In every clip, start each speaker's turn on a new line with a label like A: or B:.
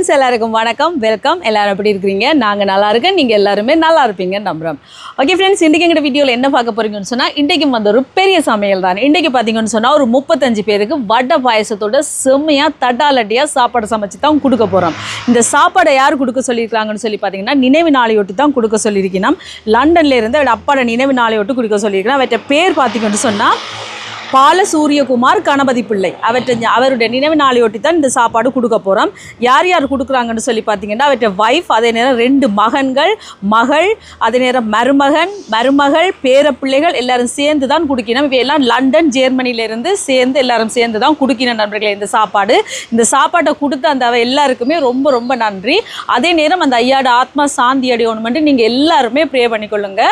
A: Friends எல்லாருக்கும் வணக்கம். Welcome எல்லாரும் எப்படி இருக்கிறீங்க? நாங்கள் நல்லா இருக்கேன் நீங்கள் எல்லாருமே நல்லா இருப்பீங்க நம்புகிறோம் ஓகே ஃப்ரெண்ட்ஸ் இன்றைக்கி எங்கள் வீடியோவில் என்ன பார்க்க போகிறீங்கன்னு சொன்னால் இன்றைக்கு வந்து ஒரு பெரிய சமையல் தான். இன்றைக்கு பார்த்தீங்கன்னு சொன்னால் ஒரு முப்பத்தஞ்சு பேருக்கு வடை பாயசத்தோட செம்மையாக தட்டாலட்டியாக சாப்பாடு சமைச்சு தான் கொடுக்க போகிறோம் இந்த சாப்பாடை யார் கொடுக்க சொல்லியிருக்காங்கன்னு சொல்லி பார்த்தீங்கன்னா நினைவு நாளையொட்டி தான் கொடுக்க சொல்லியிருக்கணும். லண்டன்லேருந்து அவட அப்பாட நினைவு நாளையொட்டி கொடுக்க சொல்லியிருக்கிறேன் அவற்றை பேர் பார்த்தீங்கன்னு சொன்னால் பாலசூரியகுமார் கணபதி பிள்ளை. அவற்றை அவருடைய நினைவு நாளையொட்டி தான் இந்த சாப்பாடு கொடுக்க போகிறோம் யார் யார் கொடுக்குறாங்கன்னு சொல்லி பார்த்தீங்கன்னா அவற்றை வைஃப் அதே நேரம் ரெண்டு மகன்கள் மகள் அதே நேரம் மருமகன் மருமகள் பேரப்பிள்ளைகள் எல்லாரும் சேர்ந்து தான் குடிக்கணும் இவையெல்லாம் லண்டன் ஜெர்மனியிலேருந்து சேர்ந்து எல்லாரும் சேர்ந்து தான் குடிக்கணும் நண்பர்களே இந்த சாப்பாடு. இந்த சாப்பாட்டை கொடுத்த அந்த அவ எல்லாருக்குமே ரொம்ப ரொம்ப நன்றி. அதே நேரம் அந்த ஐயாட ஆத்மா சாந்தி அடையணுமென்ட்டு நீங்கள் எல்லாருமே ப்ரே பண்ணிக்கொள்ளுங்க.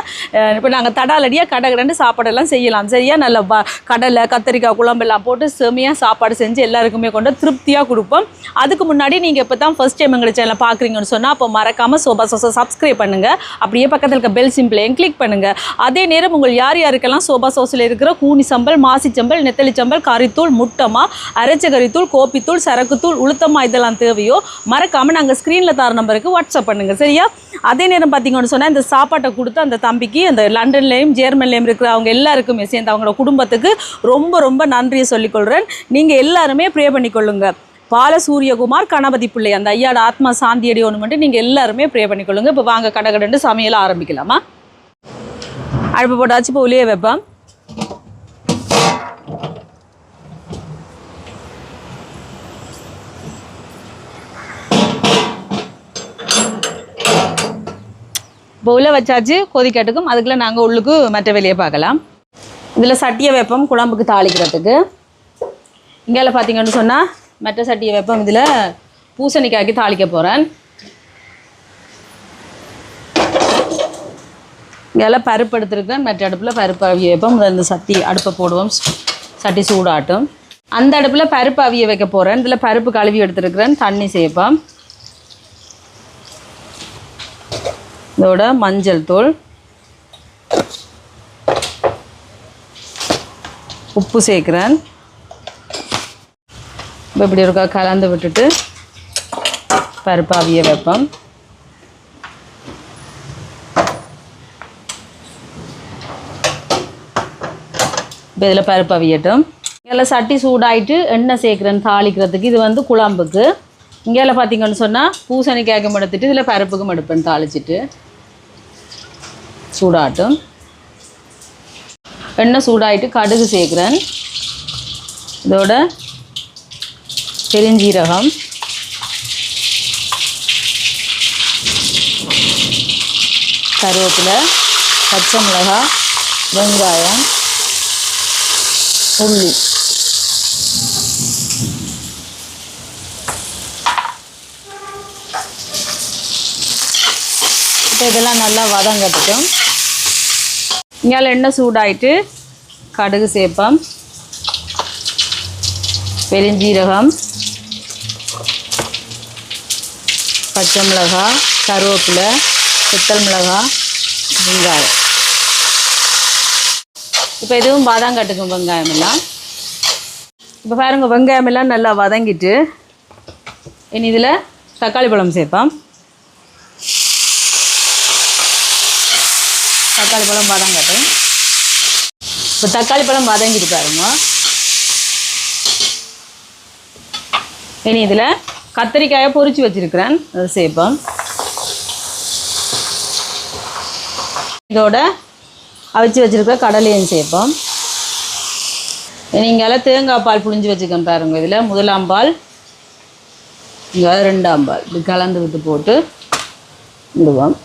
A: இப்போ நாங்கள் தடாலடியாக கடை கடண்டு சாப்பாடெல்லாம் செய்யலாம். சரியா? நல்ல வ கடலை கத்திரிக்காய் குழம்பெல்லாம் போட்டு செமையாக சாப்பாடு செஞ்சு எல்லாருக்குமே கொண்டு திருப்தியாக கொடுப்போம். அதுக்கு முன்னாடி நீங்கள் இப்போ தான் ஃபஸ்ட் டைம் எங்களை சேனலை பார்க்குறீங்கன்னு சொன்னால் அப்போ மறக்காமல் சோபா சோசா சப்ஸ்கிரைப் பண்ணுங்கள் அப்படியே பக்கத்தில் இருக்க பெல் சிம்பிளையும் கிளிக் பண்ணுங்கள் அதே நேரம் உங்கள் யார் யாருக்கெல்லாம் சோபா சோஸில் இருக்கிற கூனி சம்பல் மாசிச்சம்பல் நெத்தலி சம்பல் கறித்தூள் முட்டமா அரைச்ச கறித்தூள் கோப்பித்தூள் சரக்குத்தூள் உளுத்தமா இதெல்லாம் தேவையோ மறக்காமல் நாங்கள் ஸ்க்ரீனில் தர நம்பருக்கு வாட்ஸ்அப் பண்ணுங்கள் சரியா? அதே நேரம் பார்த்தீங்கன்னு சொன்னால் இந்த சாப்பாட்டை கொடுத்து அந்த தம்பிக்கு அந்த லண்டன்லேயும் ஜெர்மன்லேயும் இருக்கிற அவங்க எல்லாருக்குமே சேர்ந்து அவங்களோட குடும்பத்துக்கு ரொம்ப ரொம்ப நன்றியை சொல்லிக்கொள்கிறேன் நீங்கள் எல்லாருமே ப்ரே பண்ணிக்கொள்ளுங்க. பாலசூரியகுமார் கணபதி பிள்ளை. அந்த ஐயாட ஆத்மா சாந்தி அடி ஒன்று மட்டும் நீங்கள் எல்லாருமே ப்ரே பண்ணிக்கொள்ளுங்க. இப்போ வாங்க கடை கடண்டு ஆரம்பிக்கலாமா? அழுப்பு போட்டாச்சு இப்போ உளிய வைப்பேன் இப்போ உள்ள வச்சாச்சு கொதிக்கட்டுக்கும். அதுக்குள்ள நாங்கள் உள்ளுக்கு மற்ற வெளியே பார்க்கலாம். இதில் சட்டியை வைப்போம் குழம்புக்கு தாளிக்கிறதுக்கு. இங்கே பார்த்தீங்கன்னு சொன்னால் மெட்ட சட்டியை வைப்போம் இதில் பூசணிக்காய்க்கு தாளிக்க போகிறேன் இங்கே பருப்பு எடுத்துருக்கேன் மெட்ட அடுப்பில் பருப்பு அவிய வைப்போம். இந்த சட்டி அடுப்பை போடுவோம் சட்டி சூடாட்டும். அந்த அடுப்பில் பருப்பு அவிய வைக்க போகிறேன் இதில் பருப்பு கழுவி எடுத்துருக்கிறேன் தண்ணி சேர்ப்போம். இதோட மஞ்சள் தூள். உப்பு சேர்க்குறேன். இப்போ இப்படி இருக்கா கலந்து விட்டுட்டு பருப்பு அவிய வைப்போம். இப்போ இதில் பருப்பு அவியட்டும். இதில் சட்டி சூடாயிட்டு எண்ணெய் சேர்க்குறேன் தாளிக்கிறதுக்கு. இது வந்து குழம்புக்கு. இங்கேல பார்த்தீங்கன்னு சொன்னால் பூசணிக்காய்க்கும் எடுத்துட்டு இதில் பருப்புக்கும் எடுப்பேன் தாளிச்சிட்டு. சூடாட்டும் எண்ணெய் சூடாகிட்டு கடுகு சேர்க்குறேன். இதோட பெருஞ்சீரகம். கருவேப்பிலை பச்சை மிளகாய் வெங்காயம் உள்ளி இப்போ இதெல்லாம் நல்லா வதங்கட்டும். இங்கே எண்ணெய் சூடாயிட்டு கடுகு சேர்ப்போம் பெருஞ்சீரகம் பச்சை மிளகாய் கருவேப்பிலை சித்தல் மிளகாய் வெங்காயம். இப்போ இதுவும் கட்டுக்கும் வெங்காயம் எல்லாம். இப்போ பாருங்கள் வெங்காயம் எல்லாம் நல்லா வதங்கிட்டு இனி இதில் தக்காளி பழம் சேர்ப்போம் தக்காளி பழம் வதங்கட்டும் இப்போ தக்காளி பழம் வதங்கிட்டு பாருங்க. இனி இதில் கத்திரிக்காயை பொறிச்சு வச்சிருக்கிறேன். அதை சேர்ப்போம். இதோட அவிச்சு வச்சிருக்கிற கடலையும் சேர்ப்போம். நீங்கள் தேங்காய் பால் புழிஞ்சு வச்சுக்கணும் பாருங்க இதில். முதலாம் பால் இங்கே ரெண்டாம் பால். இப்படி கலந்து விட்டு போட்டு விடுவோம்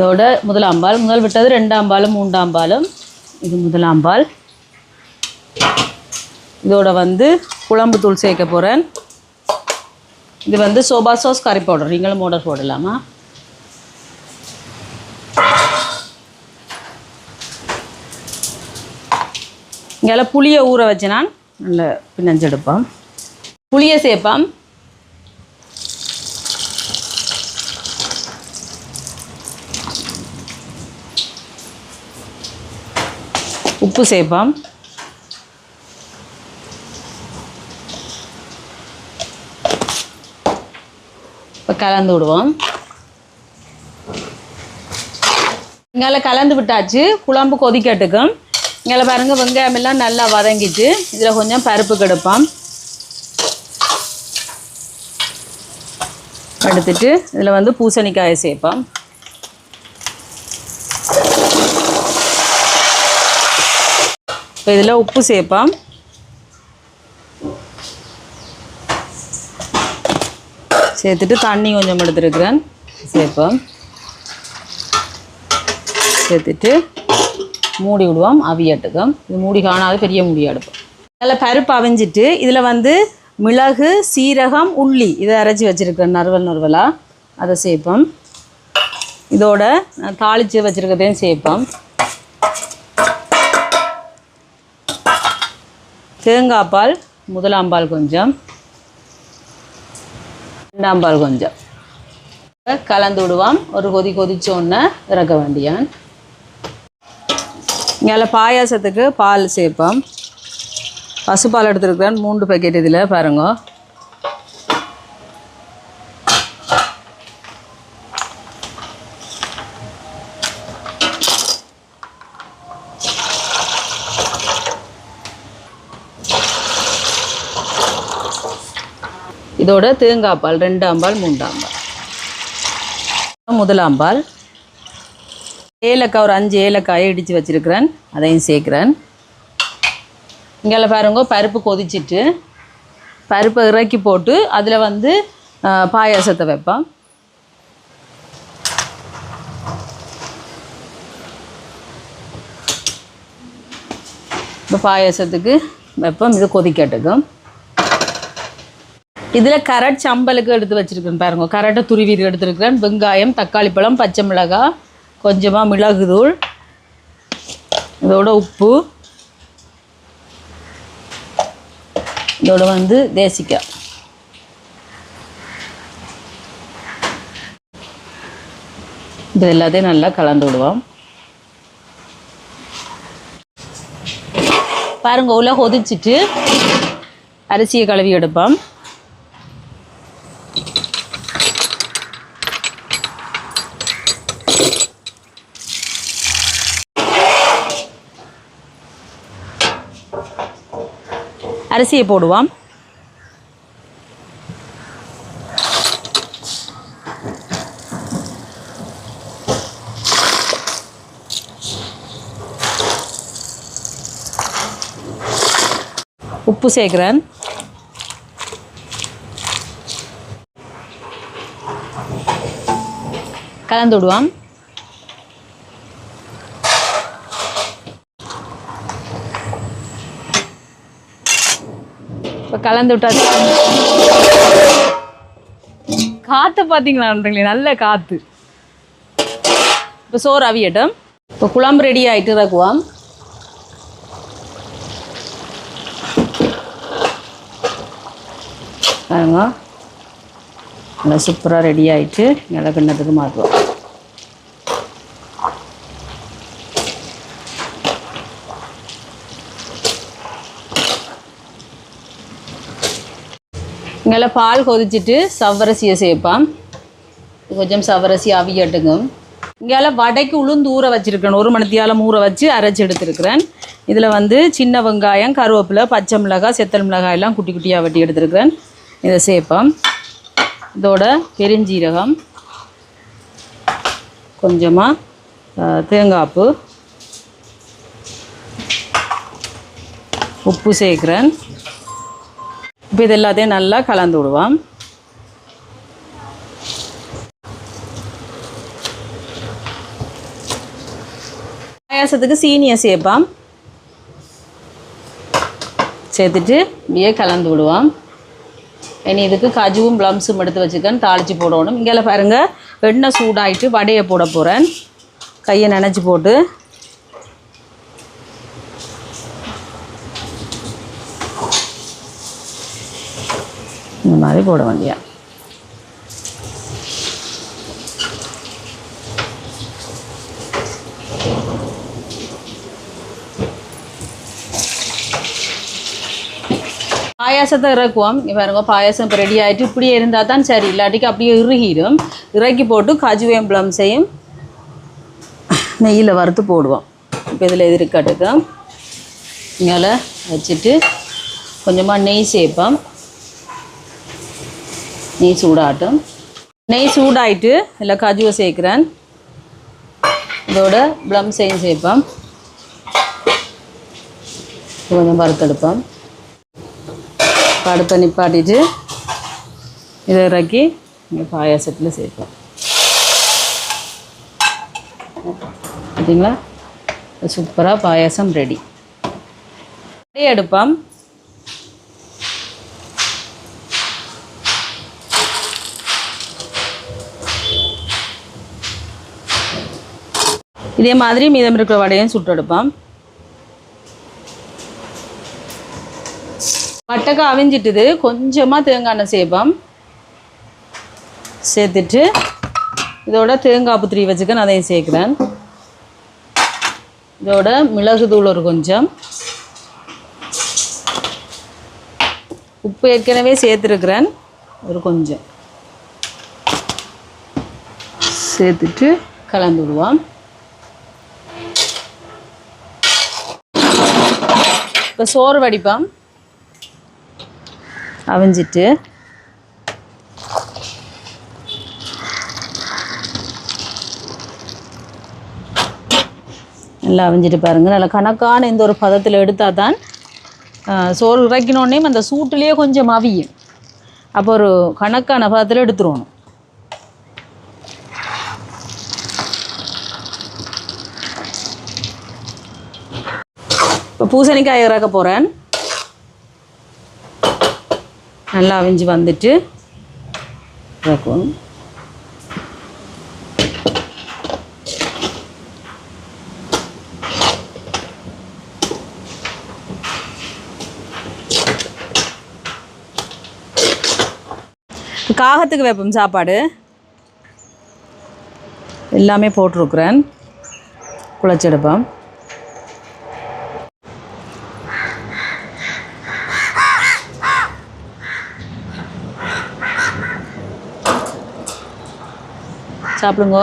A: இதோட முதலாம் பால். முதல் விட்டது ரெண்டாம் பாலும் மூன்றாம் பாலும். இது முதலாம் பால். இதோட வந்து குழம்பு தூள் சேர்க்க போகிறேன் இது வந்து சோபா சாஸ் கறி பவுடர். நீங்களும் மோடர் போடலாமா? இங்கே புளியை ஊற வச்சு நான் நல்ல பிணைஞ்செடுப்பான் புளியை சேர்ப்போம். உப்பு சேர்ப்போம். இப்போ கலந்து விடுவோம். இங்கால கலந்து விட்டாச்சு. குழம்பு கொதிக்கட்டுக்கும். இங்கே பாருங்க வெங்காயம் எல்லாம் நல்லா வதங்கிட்டு இதில் கொஞ்சம் பருப்பு கெடுப்போம். எடுத்துட்டு இதில் வந்து பூசணிக்காயை சேர்ப்போம். இப்போ இதில் உப்பு சேர்ப்போம். சேர்த்துட்டு தண்ணி கொஞ்சம் எடுத்துருக்குறேன். சேர்ப்போம். சேர்த்துட்டு மூடி விடுவோம் அவியட்டுக்கும். இது மூடி காணாது பெரிய மூடி அடுப்போம் அதில் பருப்பு அவிஞ்சிட்டு இதில் வந்து மிளகு சீரகம் உள்ளி இதை அரைச்சி வச்சுருக்கேன் நறுவல் நறுவலாக அதை சேர்ப்போம். இதோட தாளித்து வச்சுருக்கதையும் சேர்ப்போம். தேங்காய் பால் முதலாம் பால் கொஞ்சம் ரெண்டாம் பால் கொஞ்சம். கலந்து விடுவோம். ஒரு கொதி கொதிச்சோன்னே இறக்க வேண்டியான் இங்கே பாயாசத்துக்கு பால் சேர்ப்போம். பசுப்பால் எடுத்துருக்கிறேன். மூன்று பேக்கெட் இதில் பாருங்க. இதோட தேங்காய் பால் ரெண்டாம் பால் மூன்றாம் பால். முதலாம் பால். ஏலக்காய் ஒரு அஞ்சு ஏலக்காயை இடித்து வச்சுருக்கிறேன். அதையும் சேர்க்குறேன். இங்கே பாருங்க பருப்பு கொதிச்சிட்டு பருப்பை இறக்கி போட்டு அதில் வந்து பாயாசத்தை வைப்பேன் இப்போ பாயாசத்துக்கு வைப்போம். இது கொதிக்கட்டுக்கும். இதில் கரட் சம்பலுக்கு எடுத்து வச்சுருக்கேன் பாருங்க. கரட்டை துருவி எடுத்துருக்கிறேன். வெங்காயம் தக்காளி பழம் பச்சை மிளகாய் கொஞ்சமாக மிளகுதூள் இதோட உப்பு இதோட வந்து தேசிக்காய். இது எல்லாத்தையும் நல்லா கலந்து விடுவோம். பாருங்க உள்ள கொதிச்சுட்டு அரிசியை கழுவி எடுப்போம். அரிசியை போடுவோம். உப்பு சேர்க்குறேன். கலந்து விடுவோம். கலந்து விட்டாச்சு காற்று பார்த்தீங்களான்றீங்களே நல்ல காற்று இப்போ சோறு அவியட்டும். இப்போ குழம்பு ரெடி ஆகிட்டு இறக்குவோம் பாருங்க. நல்லா சூப்பராக ரெடி ஆகிட்டு நல்லா கிண்ணத்துக்கு மாற்றுவோம். இங்கே பால் கொதிச்சிட்டு சவ்வரசியை சேர்ப்பான் கொஞ்சம் சவரசி அவியட்டுங்க இங்கால வடைக்கு உளுந்து ஊற வச்சுருக்கேன் ஒரு மணித்தியாலம் ஊற வச்சு அரைச்சி எடுத்துருக்கிறேன். இதில் வந்து சின்ன வெங்காயம் கருவேப்பிலை பச்சை மிளகாய் செத்தல் மிளகாய் எல்லாம் குட்டி குட்டியாக வெட்டி எடுத்துருக்கிறேன். இதை சேர்ப்போம். இதோட பெருஞ்சீரகம் கொஞ்சமாக தேங்காய்ப்பு உப்பு சேர்க்குறேன். இப்போ இது எல்லாத்தையும் நல்லா கலந்து விடுவோம். பாயாசத்துக்கு சீனியை சேர்ப்பான் சேர்த்துட்டு இப்படியே கலந்து விடுவோம். இனி இதுக்கு கஜுவும் ப்ளம்ஸும் எடுத்து வச்சுக்கன்னு தாளித்து போடணும். இங்கே பாருங்கள் எண்ணெய் சூடாகிட்டு வடையை போட போகிறேன் கையை நினச்சி போட்டு. இந்த மாதிரி போட வேண்டிய? பாயாசத்தை இறக்குவோம். பாருங்க பாயாசம் இப்போ ரெடி ஆகிட்டு இப்படியே இருந்தால் தான் சரி. இல்லாட்டிக்கு அப்படியே இறுகிடும். இறக்கி போட்டு காஜு வேம்பளம் செய்யும். நெய்யில் வறுத்து போடுவோம். இப்போ இதில் எதிர்க்கட்டுக்கு மேலே வச்சுட்டு கொஞ்சமாக நெய் சேர்ப்போம். நெய் சூடாகட்டும் நெய் சூடாயிட்டு இதில் கஜுவை சேர்க்குறேன். இதோட ப்ளம் செய்யும் சேர்ப்போம். கொஞ்சம் வறுத்தெடுப்போம். படுத்த நிப்பாட்டிட்டு இதை இறக்கி இந்த பாயாசத்தில் சேர்ப்போம். பார்த்தீங்களா? சூப்பராக பாயாசம் ரெடி அப்படியே எடுப்போம். இதே மாதிரி மீதம் இருக்கிற வடையும் சுட்டெடுப்போம் வட்டக்கா அவிஞ்சிட்டுது. கொஞ்சமாக தேங்காய் எண்ணெய் சேர்ப்போம் சேர்த்துட்டு இதோட தேங்காய் புத்திரி வச்சுக்க அதையும் சேர்க்குறேன். இதோட மிளகு தூள் ஒரு கொஞ்சம். உப்பு ஏற்கனவே சேர்த்துருக்குறேன். ஒரு கொஞ்சம். சேர்த்துட்டு கலந்து விடுவோம். இப்போ சோறு வடிப்போம். அவிஞ்சிட்டு. நல்லா அவிஞ்சிட்டு பாருங்கள் நல்லா கணக்கான இந்த ஒரு பதத்தில் எடுத்தால் தான் சோறு இறக்கினோடனே அந்த சூட்டுலேயே கொஞ்சம் அவியும். அப்போ ஒரு கணக்கான பதத்தில் எடுத்துருவணும். பூசணிக்காய் இறக்க போகிறேன் நல்லா அவிஞ்சு வந்துட்டு இறக்கும் காகத்துக்கு வைப்போம் சாப்பாடு. எல்லாமே போட்டிருக்குறேன். குழச்செடுப்பேன் சாப்பிடுங்க.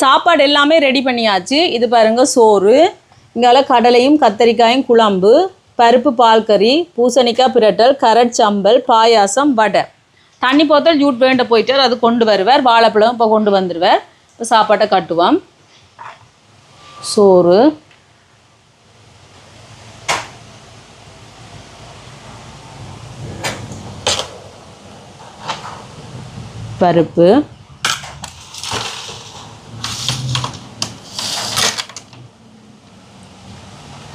A: சாப்பாடு எல்லாமே ரெடி பண்ணியாச்சு. இது பாருங்கள் சோறு. இங்கால கடலையும் கத்தரிக்காயும் குழம்பு. பருப்பு பால் கறி பூசணிக்காய் பிரட்டல் கரட் சம்பல் பாயாசம் வடை. தண்ணி போத்தல் ஜூட் வேண்ட போயிட்டார் அது கொண்டு வருவார். வாழைப்பழம் இப்போ கொண்டு வந்துடுவார் இப்போ சாப்பாட்டை கட்டுவோம். சோறு. பருப்பு.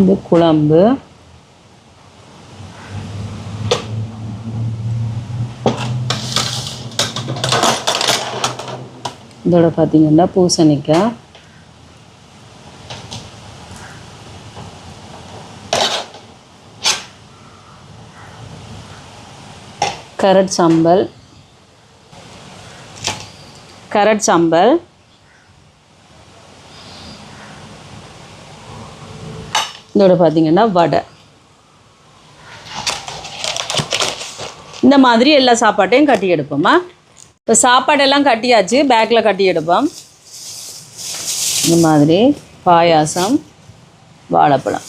A: இந்த குழம்பு. இதோட பார்த்தீங்கன்னா பூசணிக்காய் கரட் சம்பல். கரட் சம்பல். இதோட பார்த்தீங்கன்னா வடை. இந்த மாதிரி எல்லா சாப்பாட்டையும் கட்டி எடுப்போமா? இப்போ சாப்பாடெல்லாம் கட்டியாச்சு பேக்கில் கட்டி எடுப்போம். இந்த மாதிரி பாயாசம் வாழைப்பழம்.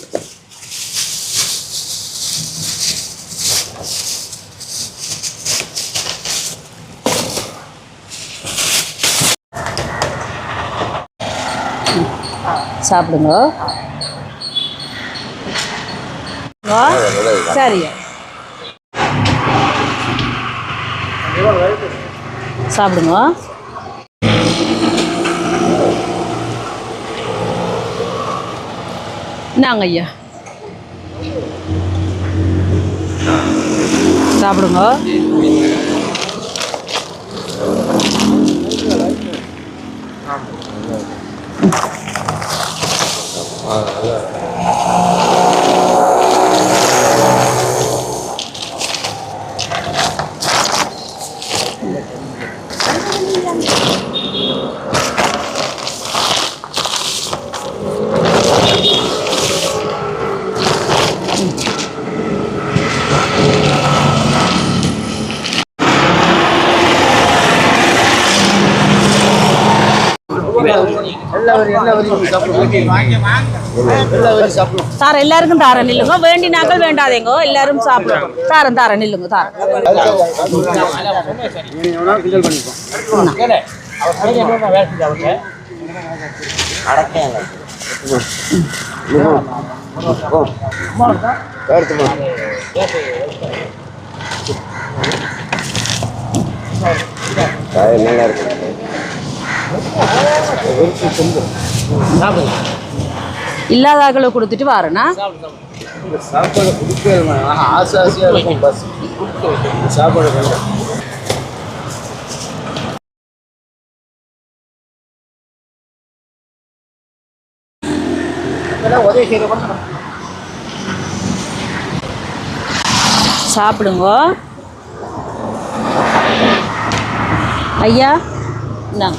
A: சாப்பிடுங்க. சரியா? சாப்பிடுங்க. இந்தாங்க ஐயா. சாப்பிடுங்க.
B: ஆ
A: தார எல்லாருக்கும் தார நில்லுங்க வேண்டினாக்கள் வேண்டாதேங்கோ. எல்லாரும் சாப்பிடுவோம் தாரம் தார நில்லுங்க தாரம்
B: நல்லா இருக்கு.
A: இல்லாதாக்களை கொடுத்துட்டு வாரேனா?
B: சாப்பாடு கொடுக்கல ஆசை ஆசையாக இருக்கும் பஸ் சாப்பாடு வேண்டாம்.
A: சாப்பிடுங்க. ஐயா இந்தாங்க.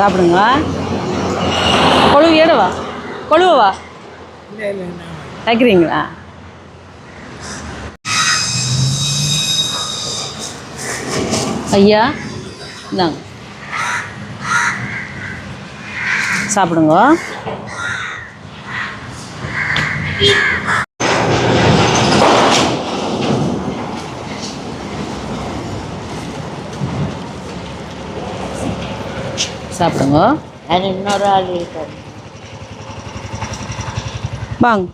A: சாப்பிடுங்க. கொழுவு ஏடவா கொழுவவா? வைக்கிறீங்களா? ஐயா இந்தாங்க. சாப்பிடுங்க. சாப்பிடுங்க.
C: அது இன்னொரு ஆள் இருக்காரு.
A: வாங்க.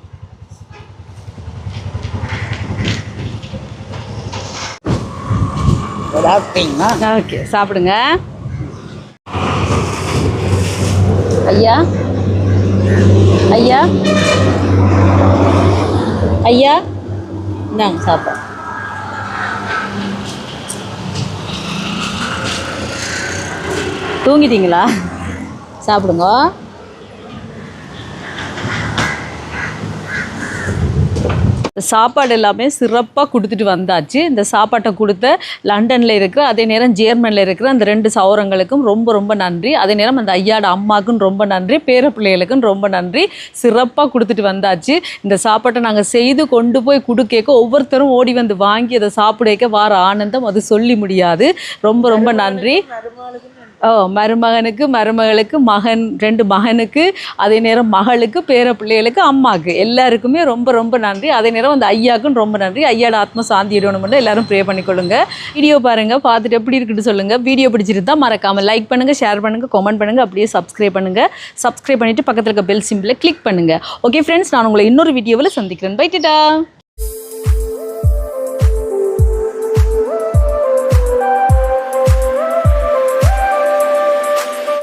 C: சாப்பிட்டீங்களா?
A: ஓகே சாப்பிடுங்க. ஐயா? ஐயா? ஐயா? இந்தாங்க சாப்பிட. தூங்கிட்டீங்களா? சாப்பிடுங்க. சாப்பாடு எல்லாமே சிறப்பாக கொடுத்துட்டு வந்தாச்சு. இந்த சாப்பாட்டை கொடுத்த லண்டனில் இருக்கிற அதே நேரம் ஜேர்மனில் இருக்கிற அந்த ரெண்டு சௌரங்களுக்கும் ரொம்ப ரொம்ப நன்றி. அதே நேரம் அந்த ஐயாட அம்மாவுக்கும் ரொம்ப நன்றி. பேர பிள்ளைகளுக்கும் ரொம்ப நன்றி. சிறப்பாக கொடுத்துட்டு வந்தாச்சு. இந்த சாப்பாட்டை நாங்கள் செய்து கொண்டு போய் கொடுக்க ஒவ்வொருத்தரும் ஓடி வந்து வாங்கி அதை சாப்பிடக்க வார ஆனந்தம் அது சொல்லி முடியாது. ரொம்ப ரொம்ப நன்றி. ஓ மருமகனுக்கு மருமகளுக்கு மகன் ரெண்டு மகனுக்கு அதே நேரம் மகளுக்கு பேர பிள்ளைகளுக்கு அம்மாவுக்கு எல்லாருக்குமே ரொம்ப ரொம்ப நன்றி. அதே நேரம் அந்த ஐயாக்கும் ரொம்ப நன்றி. ஐயாட ஆத்ம சாந்தி இடணும்னு எல்லாரும் ப்ரே பண்ணிக்கொள்ளுங்க. வீடியோ பாருங்கள் பார்த்துட்டு எப்படி இருக்குன்னு சொல்லுங்கள் வீடியோ பிடிச்சிருந்தா மறக்காமல் லைக் பண்ணுங்கள் ஷேர் பண்ணுங்கள் கமெண்ட் பண்ணுங்கள் அப்படியே சப்ஸ்கிரைப் பண்ணுங்கள் சப்ஸ்கிரைப் பண்ணிவிட்டு பக்கத்தில் இருக்க பெல் சிம்பிளை கிளிக் பண்ணுங்கள் ஓகே ஃப்ரெண்ட்ஸ் நான் உங்களை இன்னொரு வீடியோவில் சந்திக்கிறேன். பை